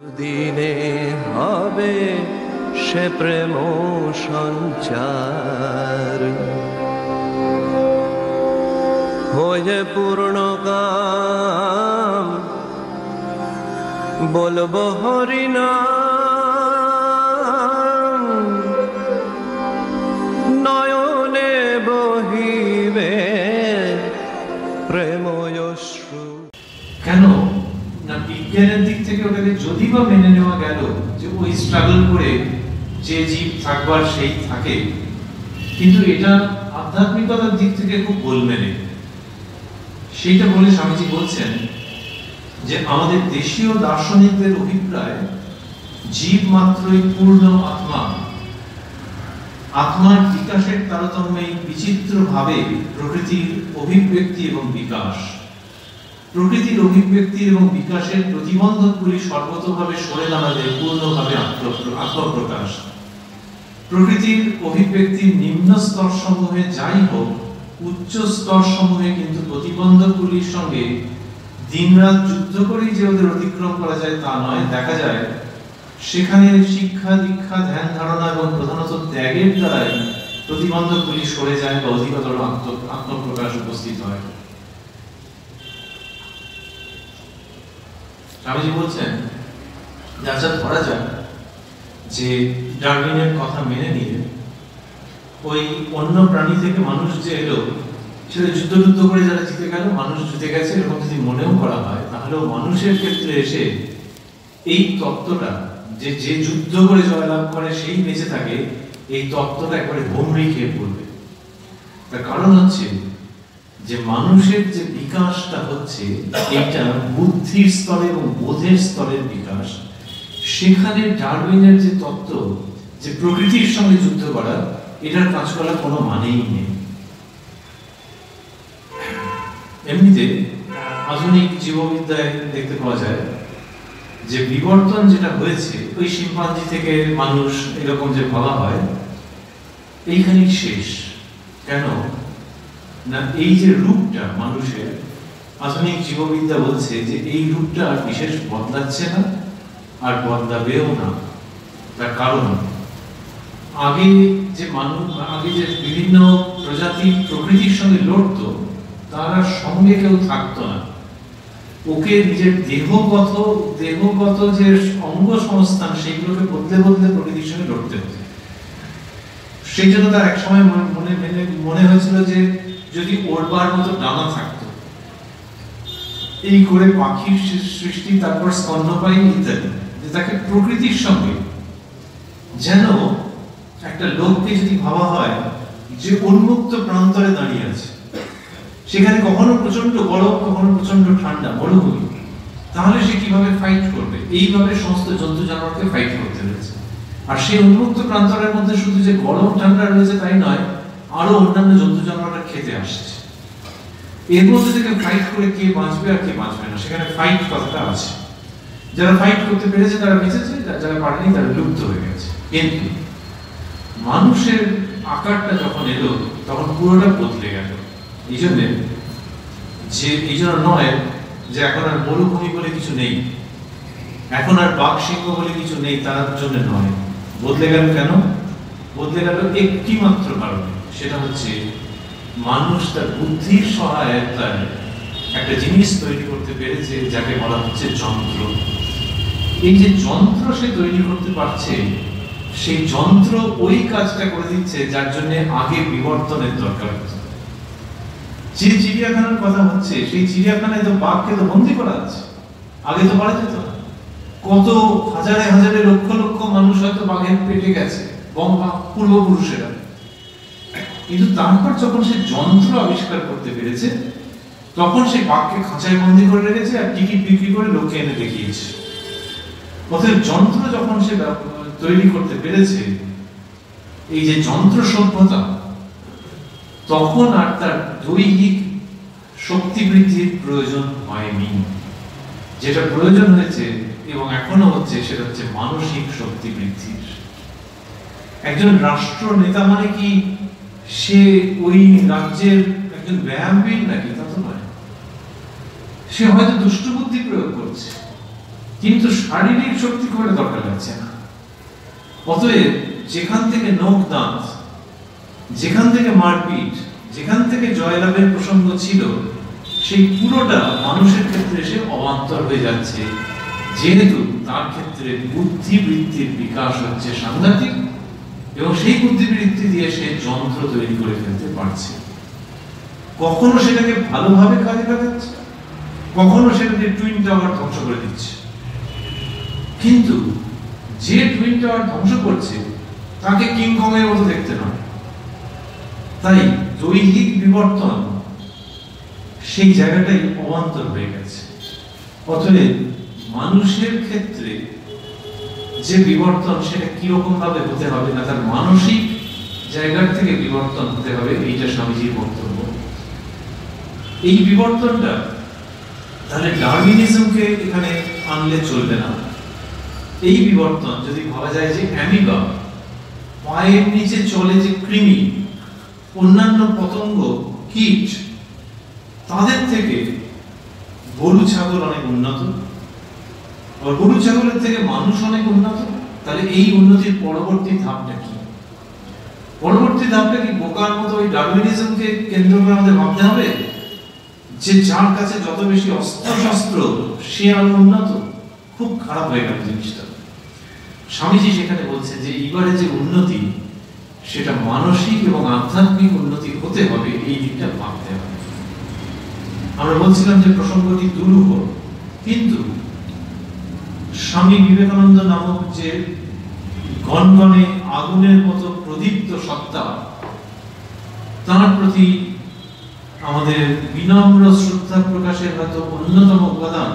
দিনে হবে সে প্রেম সঞ্চার। হয়ে পূর্ণ কাম বলব হরিনাম। থেকে যদি বা মেনে নেওয়া গেল যে ওই স্ট্রাগল করে যে জীব থাকবার সেই থাকে, কিন্তু এটা আধ্যাত্মিকতার দিক থেকে খুব গোলমেলে। সেইটা বলে স্বামীজি বলছেন যে আমাদের দেশীয় দার্শনিকদের অভিপ্রায় জীব মাত্রই পূর্ণ আত্মা। আত্মার বিকাশের তারতম্যে বিচিত্র ভাবে প্রকৃতির অভিব্যক্তি এবং বিকাশ। প্রকৃতির অভিব্যক্তি এবং বিকাশের প্রতিবন্ধকগুলি সর্বতভাবে সরে দাঁড়ালে পূর্ণভাবে আত্মপ্রকাশ। প্রকৃতির অভিব্যক্তির নিম্ন স্তর সমূহে যাই হোক, উচ্চ স্তর সমূহে কিন্তু প্রতিবন্ধকগুলির সঙ্গে দিনরাত যুদ্ধ করেই যে ওদের অতিক্রম করা যায় তা নয়। দেখা যায়, সেখানে শিক্ষা, দীক্ষা, ধ্যান, ধারণা এবং প্রধানত ত্যাগের দ্বারাই প্রতিবন্ধকগুলি সরে যায় বা অধিকতর আত্মপ্রকাশ উপস্থিত হয়। স্বামীজি বলছেন, যে আচ্ছা ধরা যাক, যে ডারউইনের কথা মেনে নিয়ে ওই অন্য প্রাণী থেকে মানুষ যে এলো, সেটা যুদ্ধ যুদ্ধ করে যারা জিতে গেল, মানুষ জিতে গেছে, এরকম যদি মনেও করা হয়, তাহলেও মানুষের ক্ষেত্রে এসে এই তত্ত্বটা, যে যে যুদ্ধ করে জয়লাভ করে সেই বেঁচে থাকে, এই তত্ত্বটা একবারে ভমরি খেয়ে পড়বে। তার কারণ হচ্ছে যে মানুষের যে বিকাশটা হচ্ছে, এটা বুদ্ধির স্তরে এবং বোধের স্তরের বিকাশ, সেখানে ডারউইনের যে তত্ত্ব, যে প্রকৃতির সঙ্গে যুদ্ধ করা, এটার কাজ করার কোনো মানেই নেই। এমনিতে, আধুনিক জীববিদ্যায় দেখতে পাওয়া যায় যে বিবর্তন যেটা হয়েছে, ওই শিম্পাঞ্জি থেকে মানুষ এরকম যে বলা হয়, এইখানেই শেষ। কেন? না, এই যে রূপটা মানুষের আধুনিক জীববিদ্যা বলছে যে এই রূপটা আর বিশেষ বদলাচ্ছে না, আর বদলাবেও না। তার কারণ আগে যে মানুষ, আগে যে বিভিন্ন প্রজাতি প্রকৃতির সঙ্গে লড়তো, তারা সঙ্গে কেউ থাকতো না। ওকে নিজের দেহগত দেহগত যে অঙ্গ সংস্থান, সেইগুলোকে বদলে বদলে প্রকৃতির সঙ্গে লড়তে হতো। সেই জন্য তার এক সময় মনে- মনে হয়েছিল যে যদি ওড়বার মতো ডানা থাকতো। এই করে পাখির সৃষ্টি, তারপর স্তন্যপায়ী ইত্যাদি। যে তাকে প্রকৃতির সঙ্গে। যেন একটা লোককে যদি ভাবা হয় যে উন্মুক্ত প্রান্তরে দাঁড়িয়ে আছে, সেখানে কখনো প্রচণ্ড গরম, কখনো প্রচণ্ড ঠান্ডা, মরুভূমি, তাহলে সে কীভাবে ফাইট করবে? এইভাবে সমস্ত জন্তু জানোয়ারকে ফাইট করতে হয়েছে। আর সেই উন্মুক্ত প্রান্তরের মধ্যে শুধু যে গরম, ঠান্ডা রয়েছে তাই নয়, আরও অন্যান্য জন্তু জানোয়াররা খেতে আসছে। এর মধ্যে থেকে ফাইট করে কে বাঁচবে আর কে বাঁচবে না, সেখানে ফাইট কথাটা আছে। যারা ফাইট করতে পেরেছে, তারা বেঁচেছে, যারা পারেনি, তারা লুপ্ত হয়ে গেছে। কিন্তু মানুষের আকারটা যখন এলো, তখন পুরোটা বদলে গেল। এই জন্য যে এই জন্য নয় যে এখন আর মরুভূমি বলে কিছু নেই। এখন আর বাঘ সিংহ বলে কিছু নেই, তার জন্য নয়। বদলে গেল কেন? বদলে গেল একটি মাত্র কারণে। সেটা হচ্ছে মানুষ তার বুদ্ধির সহায়তায় একটা জিনিস তৈরি করতে পেরেছে যাকে বলা হচ্ছে যন্ত্র। এই যে যন্ত্র সে তৈরি করতে পারছে, সেই যন্ত্র ওই কাজটা করে দিচ্ছে যার জন্য আগে বিবর্তনের দরকার হচ্ছে। যে চিড়িয়াখানার কথা হচ্ছে, সেই চিড়িয়াখানায় তো বাঘকে তো বন্দি করা আছে। আগে তো পারা যেত না। কত হাজারে হাজারে লক্ষ লক্ষ মানুষ হয়তো বাঘের পেটে গেছে বঙ্গা পূর্বপুরুষেরা। কিন্তু তারপর যখন সে যন্ত্র আবিষ্কার করতে পেরেছে, তখন সে বাঘকে খাঁচায় বন্দি করে রেখেছে আর টিকিট বিক্রি করে লোককে এনে দেখিয়েছে। অতএব যন্ত্র যখন সে তৈরি করতে পেরেছে, এই যে যন্ত্র সভ্যতা, তখন আর তার দৈহিক শক্তি বৃদ্ধির প্রয়োজন হয়নি। যেটা প্রয়োজন হয়েছে এবং এখনও হচ্ছে, সেটা হচ্ছে মানসিক শক্তি বৃদ্ধির। একজন রাষ্ট্র নেতা মানে কি? সে ওই রাজ্যের একজন ব্যায়ামবীর নাকি, তা তো নয়। সে হয়তো দুষ্ট বুদ্ধি প্রয়োগ করছে, কিন্তু শারীরিক শক্তি করে দরকার লাগছে না। অতএব যেখান থেকে নখ দাঁত, যেখান থেকে মারপিট, যেখান থেকে জয়লাভের প্রসঙ্গ ছিল, সেই পুরোটা মানুষের ক্ষেত্রে এসে অবান্তর হয়ে যাচ্ছে। যেহেতু তার ক্ষেত্রে বুদ্ধিবৃত্তির বিকাশ হচ্ছে সাংঘাতিক এবং সেই বুদ্ধিবৃত্তি দিয়ে সে যন্ত্র তৈরি করে ফেলতে পারছে। কখনো সেটাকে ভালোভাবে কাজে লাগাচ্ছে, কখনো সেটাকে টুইন টাওয়ার ধ্বংস করে দিচ্ছে। কিন্তু যে টুইন টাওয়ার ধ্বংস করছে, তাকে কিংকং এর মতো দেখতে নয় তাই দৈহিক বিবর্তন সেই জায়গাটাই অবান্তর হয়ে গেছে। অতএব মানুষের ক্ষেত্রে যে বিবর্তন সেটা কীরকম ভাবে হতে হবে না, তার মানসিক জায়গার থেকে বিবর্তন হতে হবে, এইটা স্বামীজির বক্তব্য। এই বিবর্তনটা তাহলে ডার্মিনিজমকে এখানে আনলে চলবে না। এই বিবর্তন যদি ভাবা যায় যে অ্যামিবা পায়ের নিচে চলে যে কৃমি, অন্যান্য পতঙ্গ, কীট, তাদের থেকে গরু, ছাগল অনেক উন্নত। গরু ছাগলের থেকে মানুষ অনেক উন্নত। তাহলে এই উন্নতির পরবর্তী ধাপটা কি? পরবর্তী ধাপটা কি বোকার মতো ওই ডারউইনিজমকে কেন্দ্র করে আমাদের ভাবতে হবে? যে যার কাছে যত বেশি অস্ত্র শস্ত্র সে আরও উন্নত। খুব খারাপ হয়ে গেল জিনিসটা। স্বামীজি সেখানে বলছে যে এবারে যে উন্নতি, সেটা মানসিক এবং আধ্যাত্মিক উন্নতি হতে হবে, এই দিকটা ভাবতে হবে। আমরা বলছিলাম যে প্রসঙ্গটি দুরূহ, কিন্তু স্বামী বিবেকানন্দ নামক যে গনগনে আগুনের মতো প্রদীপ্ত সত্তা, তার প্রতি আমাদের বিনম্র শ্রদ্ধা প্রকাশের হয়তো অন্যতম উপাদান,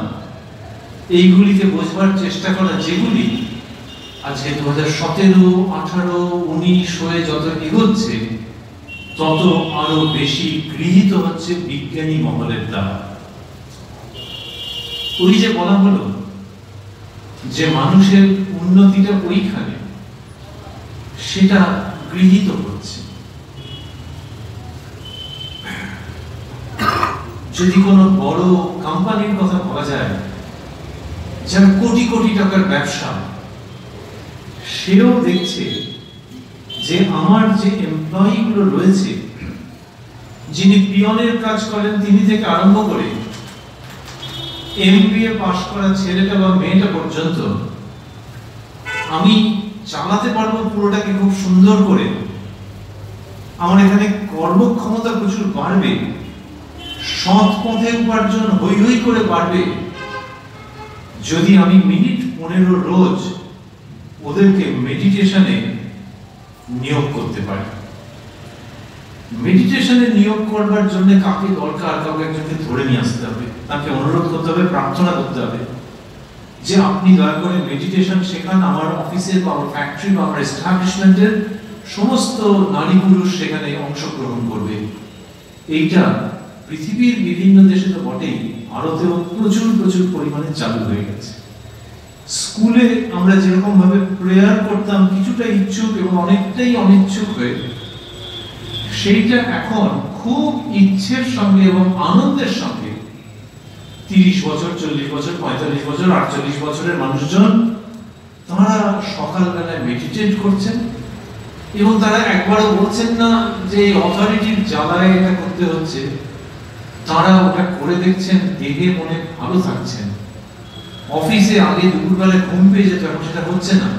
এইগুলিকে বোঝবার চেষ্টা করা যেগুলি আজকে দু হাজার সতেরো, আঠারো, উনিশ হয়ে যত এগোচ্ছে, তত আরও বেশি গৃহীত হচ্ছে বিজ্ঞানী মহলের দ্বারা। ওই যে বলা হলো যে মানুষের উন্নতিটা ওইখানে, সেটা গৃহীত হচ্ছে। যদি কোনো বড় কোম্পানির কথা বলা যায়, যার কোটি কোটি টাকার ব্যবসা, সেও দেখছে যে আমার যে এমপ্লয়ি গুলো রয়েছে, যিনি পিয়নের কাজ করেন, তিনি থেকে আরম্ভ করে এমবিএ পাশ করা ছেলেটা বা মেয়েটা পর্যন্ত আমি চালাতে পারব পুরোটাকে খুব সুন্দর করে। আমার এখানে কর্মক্ষমতা প্রচুর বাড়বে। সৎ পথে উপার্জন হই হই করে বাড়বে। যদি আমি মিনিট পনেরো রোজ ওদেরকে মেডিটেশনে নিয়োগ করতে পারি। মেডিটেশনে নিয়োগ করবার জন্য কাকে দরকার? কাউকে একজনকে ধরে নিয়ে আসতে হবে। তাকে অনুরোধ করতে হবে, প্রার্থনা করতে হবে যে আপনি দয়া করে মেডিটেশন শেখান, আমার অফিসে বা আমার ফ্যাক্টরি বা আমার এস্টাবলিশমেন্টের সমস্ত নারী পুরুষ সেখানে অংশগ্রহণ করবে। এইটা পৃথিবীর বিভিন্ন দেশে তো বটেই, ভারতেও প্রচুর প্রচুর পরিমাণে চালু হয়ে গেছে। স্কুলে আমরা যেরকম ভাবে প্রেয়ার করতাম, কিছুটা ইচ্ছুক এবং অনেকটাই অনিচ্ছুক হয়ে, সেইটা এখন খুব ইচ্ছের সঙ্গে এবং আনন্দের সঙ্গে তিরিশ বছর, চল্লিশ বছর, পঁয়তাল্লিশ বছর, আটচল্লিশ বছরের মানুষজন তারা সকালবেলায় মেডিটেট করছেন এবং তারা একবারও বলছেন না যে অথরিটির জ্বালায় এটা করতে হচ্ছে। তারা ওটা করে দেখছেন, দেহে মনে ভালো থাকছেন। অফিসে আগে দুপুরবেলায় ঘুম পেয়ে যেত, এখন সেটা হচ্ছে না।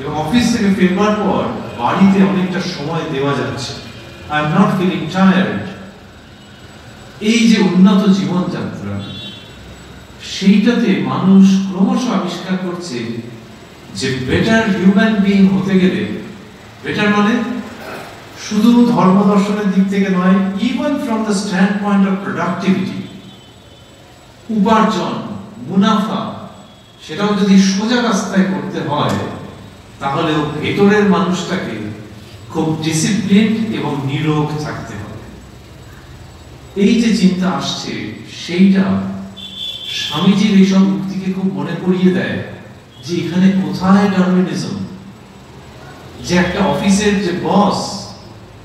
এবং অফিস থেকে ফেরবার পর বাড়িতে অনেকটা সময় দেওয়া যাচ্ছে। I am not feeling tired এই যে উন্নত জীবনযাত্রা সেইটাতে মানুষ ক্রমশ আবিষ্কার করছে যে বেটার হিউম্যান বিং হতে গেলে বেটার মানে? শুধু ধর্ম দর্শনের দিক থেকে নয় even from the standpoint of productivity উপার্জন, মুনাফা, সেটাও যদি সোজা রাস্তায় করতে হয় তাহলে ভেতরের মানুষটাকে খুব ডিসিপ্লিন এবং নিরোগ থাকতে হবে। এই যে চিন্তা আসছে, সেইটা স্বামীজির এইসব উক্তিকে খুব মনে করিয়ে দেয় যে এখানে কোথায় ডারউইনিজম? যে একটা অফিসের যে বস,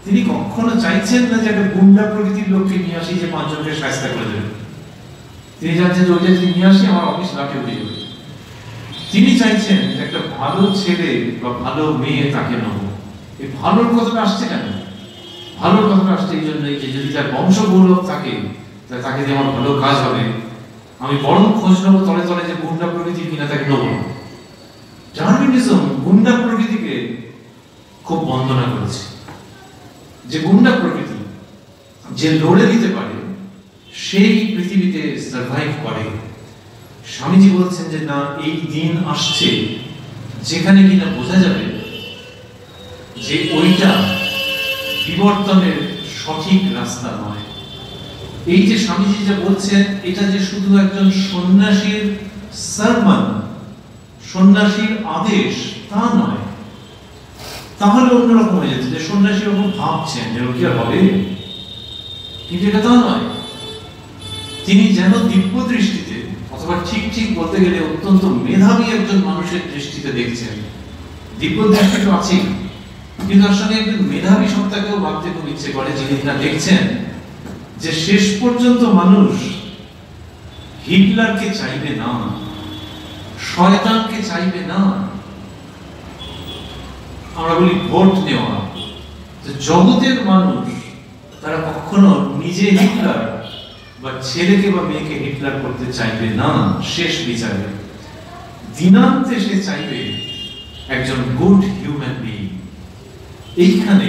তিনি কখনো চাইছেন না যে একটা গুন্ডা প্রকৃতির লোককে নিয়ে আসি যে পাঁচজনকে সাহায্য করে দেবে। তিনি চাচ্ছেন যে ওইটা যদি নিয়ে আসি, আমার অফিস লাঠি উঠে যাবে তিনি চাইছেন যে একটা ভালো ছেলে বা ভালো মেয়ে তাকে নেব। এই ভালোর কথাটা আসছে কেন? ভালোর কথাটা আসছে এই জন্যই যে যদি তার বংশ গৌরব থাকে তাকে দিয়ে আমার ভালো কাজ হবে। আমি বরং খোঁজ নেব তলে তলে যে গুন্ডা প্রকৃতি কিনা তাকে নেব না ডারউইনিজম গুন্ডা প্রকৃতিকে খুব বন্দনা করেছে। যে গুন্ডা প্রকৃতি যে লড়ে দিতে পারে, সেই পৃথিবীতে সার্ভাইভ করে। স্বামীজি বলছেন যে, না, এই দিন আসছে যেখানে কিনা বোঝা যাবে যে ওইটা বিবর্তনের সঠিক রাস্তা নয়। এই যে স্বামীজি যা বলছেন, এটা যে শুধু একজন সন্ন্যাসীর সারমান, সন্ন্যাসীর আদেশ, তা নয়। তাহলে অন্যরকম হয়ে যেত যে সন্ন্যাসী ওরকম ভাবছেন যে কি হবে? কিন্তু এটা তা নয়। তিনি যেন দিব্য দৃষ্টিতে অথবা ঠিক ঠিক বলতে গেলে অত্যন্ত মেধাবী একজন মানুষের দৃষ্টিতে দেখছেন। দিব্য দৃষ্টি তো আছেই। কিন্তু তার সঙ্গে একজন মেধাবী সত্তাকেও ভাবতে খুব ইচ্ছে করে যিনি কিনা দেখছেন। যে শেষ পর্যন্ত মানুষ হিটলারকে চাইবে না, শয়তানকে চাইবে না, আমরা বলি ভোট নেওয়া। যে জগতের মানুষ, তারা কখনো নিজে হিটলার বা ছেলেকে বা মেয়েকে হিটলার করতে চাইবে না, শেষ বিচারে। দিনান্তে সে চাইবে একজন গুড হিউম্যান বিং এইখানে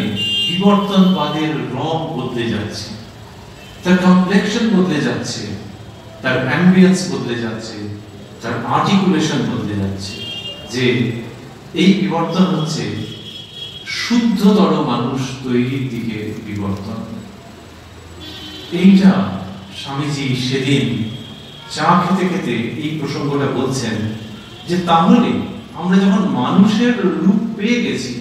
বিবর্তনবাদের রং বদলে যাচ্ছে। তার কমপ্লেকশন বদলে যাচ্ছে, তার অ্যাম্বিয়েন্স বদলে যাচ্ছে, তার আর্টিকুলেশন বদলে যাচ্ছে, যে এই বিবর্তন হচ্ছে শুদ্ধতর মানুষ তৈরির দিকে বিবর্তন। এইটা স্বামীজি সেদিন চা খেতে খেতে এই প্রসঙ্গটা বলছেন যে তাহলে আমরা যখন মানুষের রূপ পেয়ে গেছি,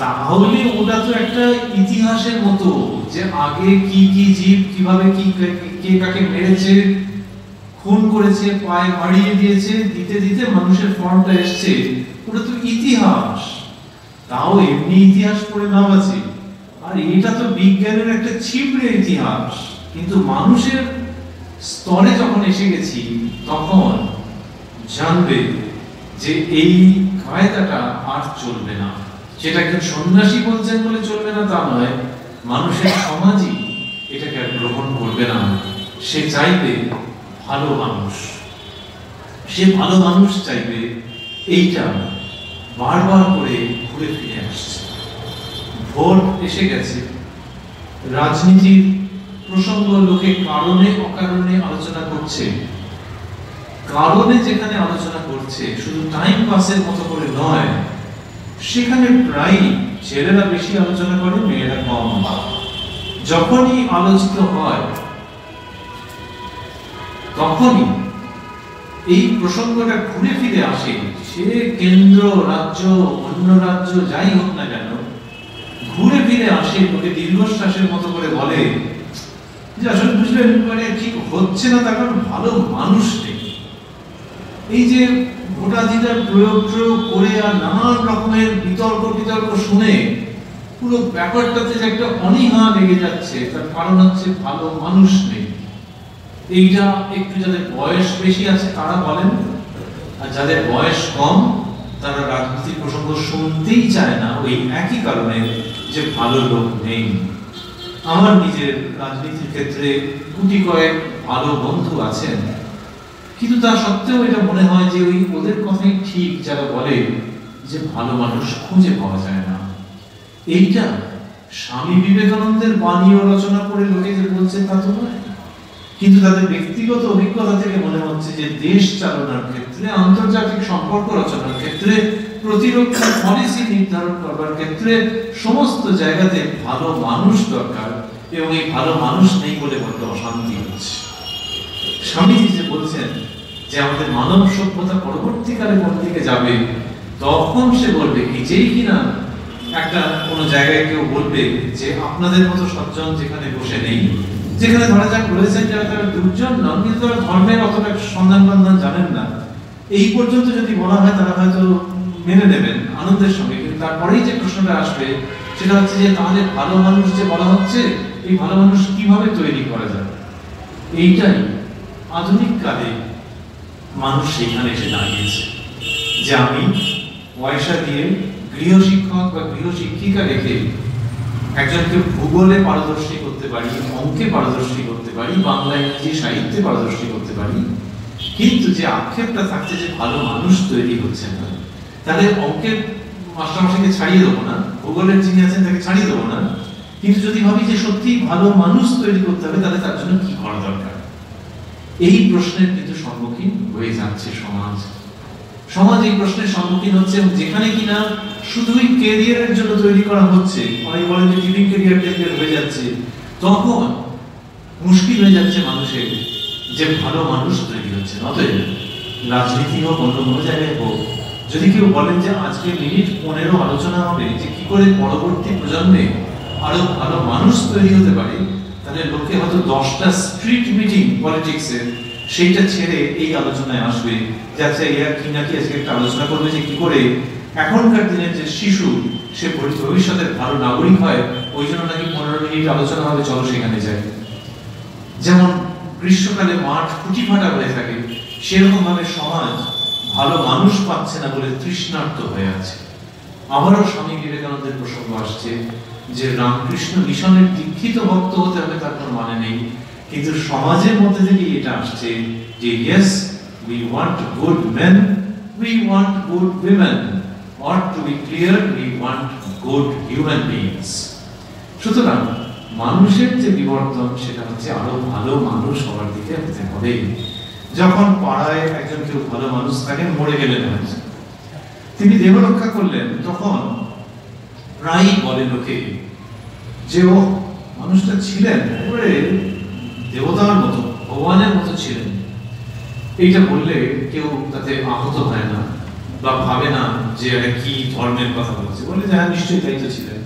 তাহলে ওটা তো একটা ইতিহাসের মতো যে আগে কি কি জীব কীভাবে কি কে কাকে মেরেছে, খুন করেছে, পায়ে মারিয়ে দিয়েছে, দিতে দিতে মানুষের ফর্মটা এসছে। ওটা তো ইতিহাস। তাও এমনি ইতিহাস পড়ে নাম আছে। আর এটা তো বিজ্ঞানের একটা ছিপড়ে ইতিহাস। কিন্তু মানুষের স্তরে যখন এসে গেছি, তখন জানবে যে এই কায়দাটা আর চলবে না। সেটা একজন সন্ন্যাসী বলছেন বলে চলবে না, তা নয়। মানুষের সমাজই এটাকে আর গ্রহণ করবে না। সে চাইবে ভালো মানুষ। সে ভালো মানুষ চাইবে এইটা বারবার করে ঘুরে ফিরে আসছে। ভোট এসে গেছে। রাজনীতির প্রসঙ্গ লোকে কারণে অকারণে আলোচনা করছে। কারণে যেখানে আলোচনা করছে, শুধু টাইম পাসের মতো করে নয় সেখানে প্রায় ছেলেরা বেশি আলোচনা করে, মেয়েরা কম যখনই আলোচিত হয়, তখনই এই প্রসঙ্গটা ঘুরে ফিরে আসে, সে কেন্দ্র, রাজ্য, অন্য রাজ্য যাই হোক না কেন, ঘুরে ফিরে আসে, ওকে দীর্ঘশ্বাসের মতো করে বলে, যে আসলে বুঝলেন মানে ঠিক হচ্ছে না, তার কারণ ভালো মানুষ নেই। এই যে ভোটাধিকার প্রয়োগ প্রয়োগ করে আর নানান রকমের বিতর্ক বিতর্ক শুনে পুরো ব্যাপারটাতে যে একটা অনীহা লেগে যাচ্ছে, তার কারণ হচ্ছে ভালো মানুষ নেই। এইটা একটু যাদের বয়স বেশি আছে তারা বলেন, আর যাদের বয়স কম, তারা রাজনীতির প্রসঙ্গ শুনতেই চায় না ওই একই কারণে যে ভালো লোক নেই। আমার নিজের রাজনীতির ক্ষেত্রে গুটি কয়েক ভালো বন্ধু আছেন কিন্তু তা সত্ত্বেও এটা মনে হয় যে ওই ওদের কথাই ঠিক যারা বলে যে ভালো মানুষ খুঁজে পাওয়া যায় না। এইটা স্বামী বিবেকানন্দের বাণীও রচনা করে লোকে যে বলছে তা তো নয়। কিন্তু তাদের ব্যক্তিগত অভিজ্ঞতা থেকে মনে হচ্ছে যে দেশ চালনার ক্ষেত্রে, আন্তর্জাতিক সম্পর্ক রচনার ক্ষেত্রে, প্রতিরক্ষা পলিসি নির্ধারণ করবার ক্ষেত্রে সমস্ত জায়গাতে ভালো মানুষ দরকার এবং এই ভালো মানুষ নেই বলে বড্ড অশান্তি হচ্ছে। স্বামীজি যে বলছেন যে আমাদের মানব সভ্যতা পরবর্তীকালে কোন দিকে যাবে, তখন সে বলবে যেই কিনা একটা কোনো জায়গায় কেউ বলবে যে আপনাদের মতো সজ্জন যেখানে বসে নেই, যেখানে ধরা যাক রয়েছেন যারা তারা দুর্জন নন, কিন্তু তারা ধর্মের অতটা সন্ধান বন্ধন জানেন না। এই পর্যন্ত যদি বলা হয় তারা হয়তো মেনে নেবেন আনন্দের সঙ্গে, কিন্তু তারপরেই যে প্রশ্নটা আসবে, সেটা হচ্ছে যে তাহলে ভালো মানুষ যে বলা হচ্ছে, এই ভালো মানুষ কীভাবে তৈরি করা যায়? এইটাই আধুনিক কালে মানুষ সেখানে এসে দাঁড়িয়েছে, যে আমি পয়সা দিয়ে গৃহশিক্ষক বা গৃহশিক্ষিকা রেখে একজনকে ভূগোলে পারদর্শী করতে পারি, অঙ্কে পারদর্শী করতে পারি বাংলা ইংরেজি সাহিত্যে পারদর্শী করতে পারি, কিন্তু যে আক্ষেপটা থাকছে যে ভালো মানুষ তৈরি হচ্ছে না তাহলে অঙ্কের মাস্টারমশাইকে ছাড়িয়ে দেবো না, ভূগোলের যিনি আছেন তাকে ছাড়িয়ে দেবো না, কিন্তু যদি ভাবি যে সত্যি ভালো মানুষ তৈরি করতে হবে, তাহলে তার জন্য কি করা দরকার? এই প্রশ্নের কিন্তু সম্মুখীন হয়ে যাচ্ছে সমাজ। সমাজ এই প্রশ্নের সম্মুখীন হচ্ছে যেখানে কিনা শুধুই কেরিয়ারের জন্য তৈরি করা হচ্ছে, অনেক বলে যে টিভিং কেরিয়ার টেরিয়ার হয়ে যাচ্ছে। তখন মুশকিল হয়ে যাচ্ছে মানুষের যে ভালো মানুষ তৈরি হচ্ছে। অতএব রাজনীতি হোক, অন্য কোনো জায়গায় হোক, যদি কেউ বলেন যে আজকে মিনিট পনেরো আলোচনা হবে যে কি করে পরবর্তী প্রজন্মে আরও ভালো মানুষ তৈরি হতে পারে তাহলে লোকে হয়তো দশটা স্ট্রিট মিটিং পলিটিক্সের সেইটা ছেড়ে এই আলোচনায় আসবে। যে আচ্ছা এরা কি নাকি আজকে একটা আলোচনা করবে যে কি করে? এখনকার দিনের যে শিশু, সে ভবিষ্যতের ভালো নাগরিক হয়, ওই জন্য নাকি পনেরো মিনিট আলোচনা হবে, চলো সেখানে যাই। যেমন গ্রীষ্মকালে মাঠ ফুটি ফাটা হয়ে থাকে সেরকম ভাবে সমাজ ভালো মানুষ পাচ্ছে না বলে তৃষ্ণার্ত হয়ে আছে। আবারও স্বামী বিবেকানন্দের প্রসঙ্গ আসছে যে রামকৃষ্ণ মিশনের দীক্ষিত ভক্ত হতে হবে তার কোনো মানে নেই। কিন্তু সমাজের মধ্যে থেকে এটা আসছে যে yes we want good men we want good women or to be clear we want good human beings সুতরাং মানুষের যে বিবর্তন, সেটা হচ্ছে আরও ভালো মানুষ হওয়ার দিকে হতে হবে। যখন পাড়ায় একজন কেউ ভালো মানুষ থাকেন, মরে গেলেন তিনি দেহ রক্ষা করলেন, তখন প্রায়ই বলে লোকে যে ও মানুষটা ছিলেন একেবারে দেবতার মতো, ভগবানের মতো ছিলেন। এইটা বললে কেউ তাতে আহত হয় না বা ভাবে না যে আরে কি ধর্মের কথা বলছে। বলে যে হ্যাঁ নিশ্চয়ই তাই তো ছিলেন।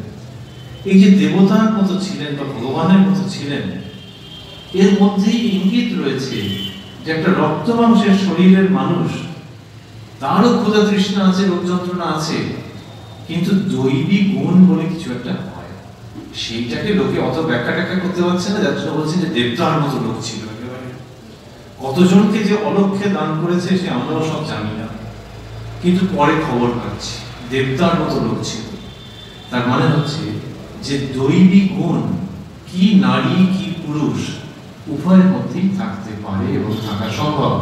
এই যে দেবতার মতো ছিলেন বা ভগবানের মতো ছিলেন, এর মধ্যেই ইঙ্গিত রয়েছে যে একটা রক্ত মাংসের শরীরের মানুষ, তারও ক্ষুধা তৃষ্ণা আছে রোগ যন্ত্রণা আছে। কিন্তু দৈবিক গুণ বলে কিছু একটা হয়। সেইটাকে লোকে অত ব্যাখ্যা ট্যাখ্যা করতে পারছে না, যার জন্য বলছে যে দেবতার মতো লোক ছিল কতজনকে যে অলক্ষে দান করেছে সে আমরাও সব জানি না। কিন্তু পরে খবর পাচ্ছি, দেবতার মতো লোক ছিল। তার মানে হচ্ছে যে দৈবিক গুণ কি নারী কি পুরুষ উভয়ের মধ্যেই থাকতে পারে এবং থাকা সম্ভব।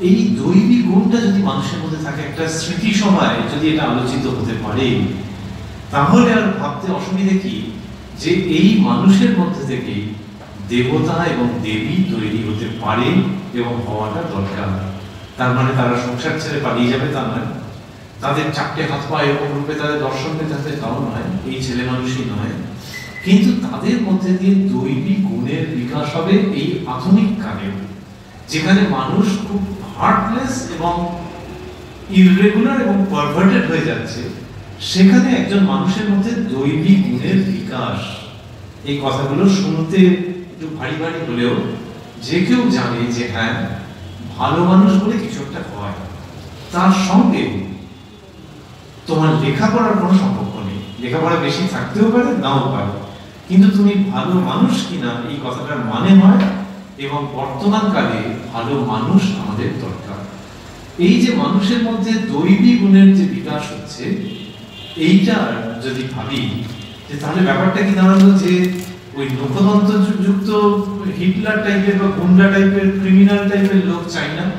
এই দৈবিক গুণটা যদি মানুষের মধ্যে থাকে, একটা স্মৃতি সভায় যদি এটা আলোচিত হতে পারে, তাহলে আর ভাবতে অসুবিধে কি? যে এই মানুষের মধ্যে থেকে দেবতা এবং দেবী তৈরি হতে পারে এবং হওয়াটা দরকার। তার মানে তারা সংসার ছেড়ে পালিয়ে যাবে তা নয়। তাদের চারটে হাত পা এরকম রূপে তাদের দর্শন পেতে তাও নয়। এই ছেলে মানুষই নয়। কিন্তু তাদের মধ্যে দিয়ে দৈবিক গুণের বিকাশ হবে এই আধুনিক কালেও যেখানে মানুষ খুব হার্টলেস এবং ইররেগুলার এবং পারভার্টেড হয়ে যাচ্ছে, সেখানে একজন মানুষের মধ্যে দৈবিক গুণের বিকাশ। এই কথাগুলো শুনতে একটু ভারী ভারী হলেও যে কেউ জানে যে হ্যাঁ ভালো মানুষ বলে কিছু একটা হয়। তার সঙ্গে তোমার লেখাপড়ার কোনো সম্পর্ক নেই। লেখাপড়া বেশি থাকতেও পারে, নাও পারে। কিন্তু তুমি ভালো মানুষ কিনা এই কথাটার মানে হয় এবং বর্তমান কালে ভালো মানুষ আমাদের দরকার। এই যে মানুষের মধ্যে দৈবী গুণের যে বিকাশ হচ্ছে, এইটা যদি ভাবি, যে তাহলে ব্যাপারটা কি দাঁড়াল যে ওই লোকতন্ত্র যুক্ত হিটলার টাইপের বা গুন্ডা টাইপের, ক্রিমিনাল টাইপের লোক চাই না?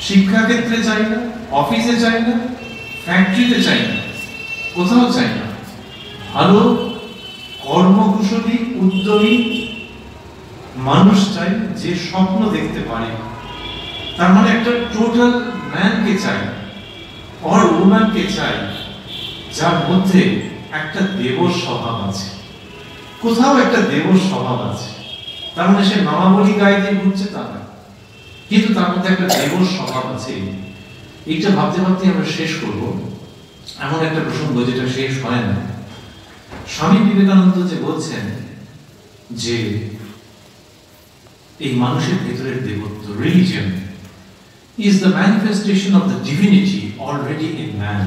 শিক্ষাক্ষেত্রে চাই না? অফিসে চাই না? ফ্যাক্টরিতে চাই না? কোথাও চাই না? ভালো কর্মকুশলী উদ্যমী মানুষ চাই যে স্বপ্ন দেখতে পারে। তার মানে একটা টোটাল ম্যানকে চাই অর উম্যানকে চাই যার মধ্যে একটা দেব স্বভাব আছে। কোথাও একটা দেব স্বভাব আছে। তার মানে সে মামাবলী গায়ে দিয়ে ঘুরছে তা না। কিন্তু তার মধ্যে একটা দেব স্বভাব আছে। এইটা ভাবতে ভাবতে আমরা শেষ করব। এমন একটা প্রসঙ্গ যেটা শেষ হয় না। স্বামী বিবেকানন্দ যে বলছেন যে এই মানুষের ভেতরের দেবত্ব religion is the manifestation of the divinity already in man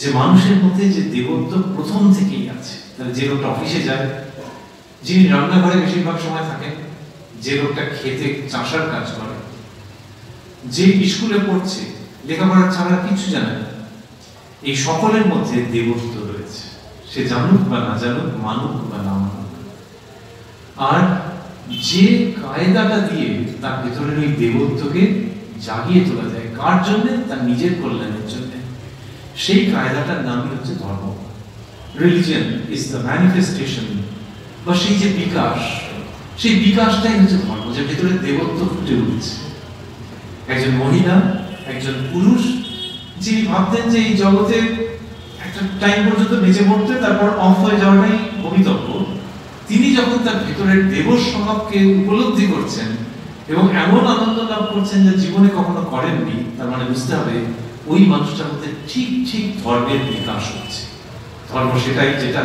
যে মানুষের মধ্যে যে দেবত্ব প্রথম থেকেই আছে, তাহলে যে লোকটা অফিসে যায়, যিনি রান্নাঘরে বেশিরভাগ সময় থাকেন, যে লোকটা খেতে চাষার কাজ করে, যে স্কুলে পড়ছে লেখাপড়া ছাড়া কিছু জানে না, এই সকলের মধ্যে দেবত্ব রয়েছে। সে জানুক বা না জানুক, মানুক বা না মানুক। আর যে কায়দাটা দিয়ে তার ভেতরের ওই দেবত্বকে জাগিয়ে তোলা যায়, কার জন্য? তার নিজের কল্যাণের জন্য। সেই কায়দাটার নামই হচ্ছে ধর্ম। রিলিজিয়ন ইজ দ্য ম্যানিফেস্টেশন বা সেই যে বিকাশ, সেই বিকাশটাই হচ্ছে ধর্ম যে ভেতরে দেবত্ব ফুটে উঠছে। একজন মহিলা, একজন পুরুষ, যিনি ভাবতেন যে এই জগতে একটা টাইম পর্যন্ত বেঁচে পড়তে, তারপর অফ হয়ে যাওয়াটাই তিনি যখন তার ভেতরের দেবর স্বভাবকে উপলব্ধি করছেন এবং এমন আনন্দ লাভ করছেন যে জীবনে কখনো করেননি, তার মানে বুঝতে হবে ওই মানুষটার মধ্যে ঠিক ঠিক ধর্মের বিকাশ হচ্ছে। ধর্ম সেটাই যেটা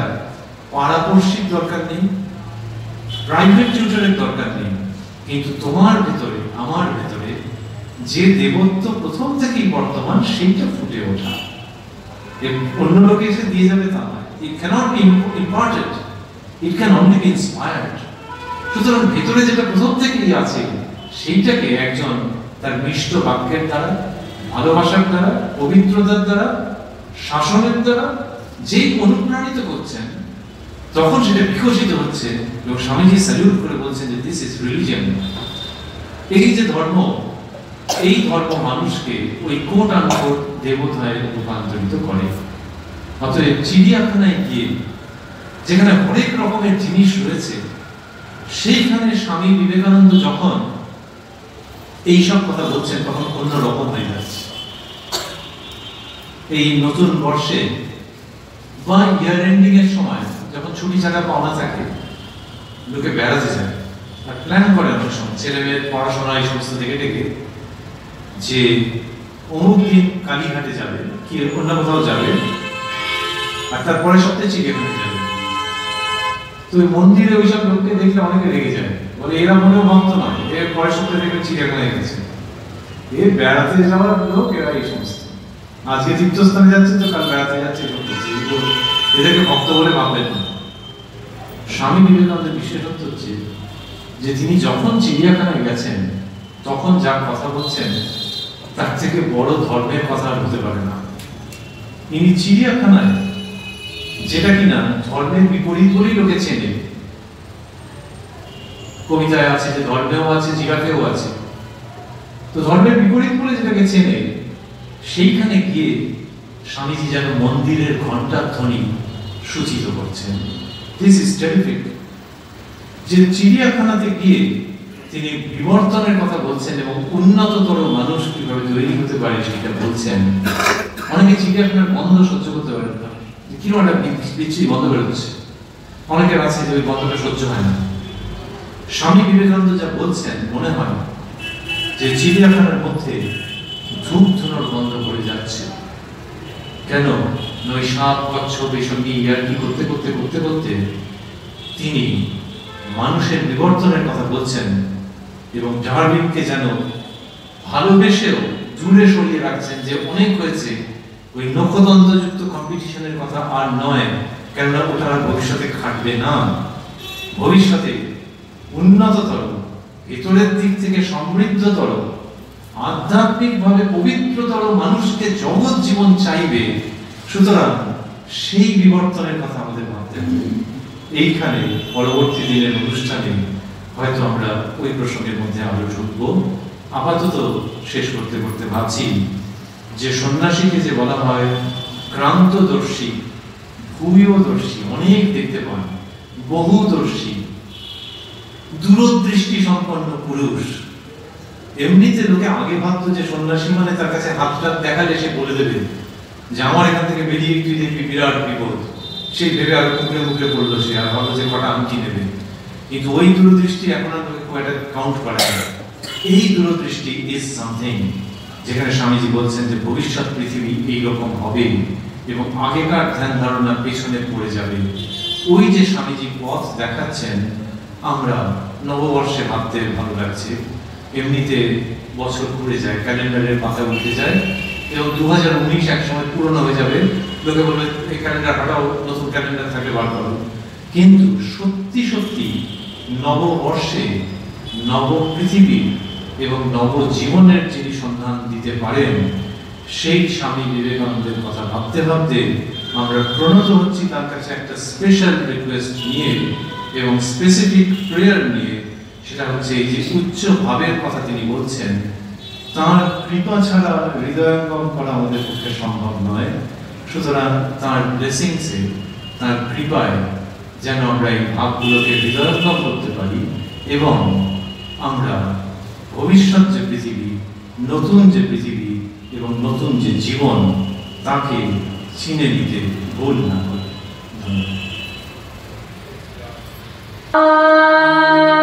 পাড়াপড়শির দরকার নেই প্রাইভেট টিউটরের দরকার নেই, কিন্তু তোমার ভেতরে, আমার ভেতরে যে দেবত্ব প্রথম থেকেই বর্তমান, সেইটা ফুটে ওঠা। অন্য লোকে এসে দিয়ে যাবে তা নয়। It can't be important it can only be inspired সুতরাং ভেতরে যেটা প্রথম থেকেই আছে, সেইটাকে একজন তার মিষ্ট বাক্যের দ্বারা ভালোবাসার দ্বারা, পবিত্রতার দ্বারা, শাসনের দ্বারা যেই অনুপ্রাণিত করছেন, তখন সেটা বিকশিত হচ্ছে। এবং স্বামীজি স্যালিউট করে বলছেন যে দিস ইজ রিলিজিয়ন এই যে ধর্ম, এই ধর্ম মানুষকে ওই কোট আনকোট দেবতায় রূপান্তরিত করে। অতএব চিড়িয়াখানায় গিয়ে যেখানে অনেক রকমের জিনিস রয়েছে, সেইখানে স্বামী বিবেকানন্দ যখন এইসব কথা বলছেন, তখন অন্য রকম হয়ে যাচ্ছে। এই নতুন বর্ষে বা ইয়ার এন্ডিং এর সময়, যখন ছুটি ছাড়া পাওনা থাকে, লোকে বেড়াতে যায়। আর প্ল্যান করে অনেক সময়, ছেলে মেয়ের পড়াশোনা এই সমস্ত দেখে ডেকে যে অমুক দিন কালীঘাটে যাবে, কি অন্য কোথাও যাবে, আর তারপরে সপ্তাহে চিড়িয়াখানে যাবে। তো ওই মন্দিরে ওইসব লোককে দেখলে অনেকে রেগে যায়। বলে, এরা মনেও ভক্ত নয়। এর পরের সপ্তাহে দেখবে চিড়িয়াখানায় গেছে। এ বেড়াতে যাওয়ার লোক, এরা এই সমস্ত। আজকে তীর্থস্থানে যাচ্ছে তো, কাল বেড়াতে যাচ্ছে। এদেরকে ভক্ত বলে ভাববেন না। স্বামী বিবেকানন্দের বিশেষত্ব হচ্ছে যে, তিনি যখন চিড়িয়াখানায় গেছেন, তখন যা কথা বলছেন, তার থেকে বড় ধর্মের কথা আর হতে পারে না। ইনি চিড়িয়াখানায় যেটা কিনা ধর্মের বিপরীত বলেই লোকে চেনে। কবিতায় আছে যে ধর্মেও আছে, জিরাফেও আছে। তো ধর্মের বিপরীত বলে যেটাকে চেনে, সেইখানে গিয়ে স্বামীজি যেন মন্দিরের ঘণ্টার ধ্বনি সূচিত করছেন। দিস ইজ টেরিফিক যে চিড়িয়াখানাতে গিয়ে তিনি বিবর্তনের কথা বলছেন এবং উন্নততর মানুষ কীভাবে তৈরি হতে পারে সেটা বলছেন, অনেকে চিড়িয়াখানার গন্ধ সহ্য করতে পারেন না। কীরকম একটা বিচ্ছিরি গন্ধ বেরোচ্ছে অনেকের আছে ওই গন্ধটা সহ্য হয় না। স্বামী বিবেকানন্দ যা বলছেন মনে হয় যে চিড়িয়াখানার মধ্যে ধূপ ধুনোর গন্ধ করে যাচ্ছে। কেন? না ওই সাপ, কচ্ছপ এইসব নিয়ে ইয়ার্কি করতে করতে করতে করতে তিনি মানুষের বিবর্তনের কথা বলছেন এবং ডারউইনকে যেন ভালোবেসেও দূরে সরিয়ে রাখছেন যে অনেক হয়েছে ওই নখদন্তযুক্ত কম্পিটিশনের কথা আর নয়, কেননা ওটা আর ভবিষ্যতে খাটবে না। ভবিষ্যতে উন্নততর, ভেতরের দিক থেকে সমৃদ্ধতর, আধ্যাত্মিকভাবে পবিত্রতর মানুষকে জগৎ জীবন চাইবে, সুতরাং সেই বিবর্তনের কথা আমাদের ভাবতে হবে। এইখানে পরবর্তী দিনের অনুষ্ঠানে হয়তো আমরা ওই প্রসঙ্গের মধ্যে আরও ঢুকব। আপাতত শেষ করতে করতে ভাবছি যে সন্ন্যাসীকে যে বলা হয় ক্রান্তদর্শী ভূমিওদর্শী অনেক দেখতে পান বহুদর্শী, দূরদৃষ্টি সম্পন্ন পুরুষ। এমনিতে লোকে আগে ভাবতো যে সন্ন্যাসী মানে তার কাছে হাত টাত দেখালে সে বলে দেবে যে আমার এখান থেকে বেরিয়ে তুই দেখবি বিরাট বিপদ। সেই ভেবে আর মুখে মুখে পড়ল সে আর ভাবলো যে কটা আংটি নেবে। কিন্তু ওই দূরদৃষ্টি এখন আর খুব একটা কাউন্ট করে এই দূরদৃষ্টি ইজ সামথিং যেখানে স্বামীজি বলছেন যে ভবিষ্যৎ পৃথিবী এইরকম হবে এবং আগেকার ধ্যান ধারণা পেছনে পড়ে যাবে। ওই যে স্বামীজি পথ দেখাচ্ছেন, আমরা নববর্ষে ভাবতে ভালো লাগছে। এমনিতে বছর ঘুরে যায়, ক্যালেন্ডারের পাতা উঠে যায় এবং দু হাজার উনিশ একসময় পুরনো হয়ে যাবে। লোকে বলবে, এই ক্যালেন্ডার হাটাও নতুন ক্যালেন্ডার থাকলে বার করো। কিন্তু সত্যি সত্যি নববর্ষে নব পৃথিবী এবং নব জীবনের যিনি সন্ধান দিতে পারেন, সেই স্বামী বিবেকানন্দের কথা ভাবতে ভাবতে আমরা প্রণত হচ্ছি তার কাছে একটা স্পেশাল রিকোয়েস্ট নিয়ে এবং স্পেসিফিক প্রেয়ার নিয়ে, সেটা হচ্ছে এই যে উচ্চ ভাবের কথা তিনি বলছেন, তার কৃপা ছাড়া হৃদয়ঙ্গম করা আমাদের পক্ষে সম্ভব নয়। সুতরাং তার ব্লেসিংসে তার কৃপায় যেন আমরা এই ভাবগুলোকে হৃদয়ঙ্গম করতে পারি এবং আমরা ভবিষ্যৎ যে পৃথিবী নতুন যে পৃথিবী এবং নতুন যে জীবন তাকে চিনে নিতে ভুল না করি। ধন্যবাদ।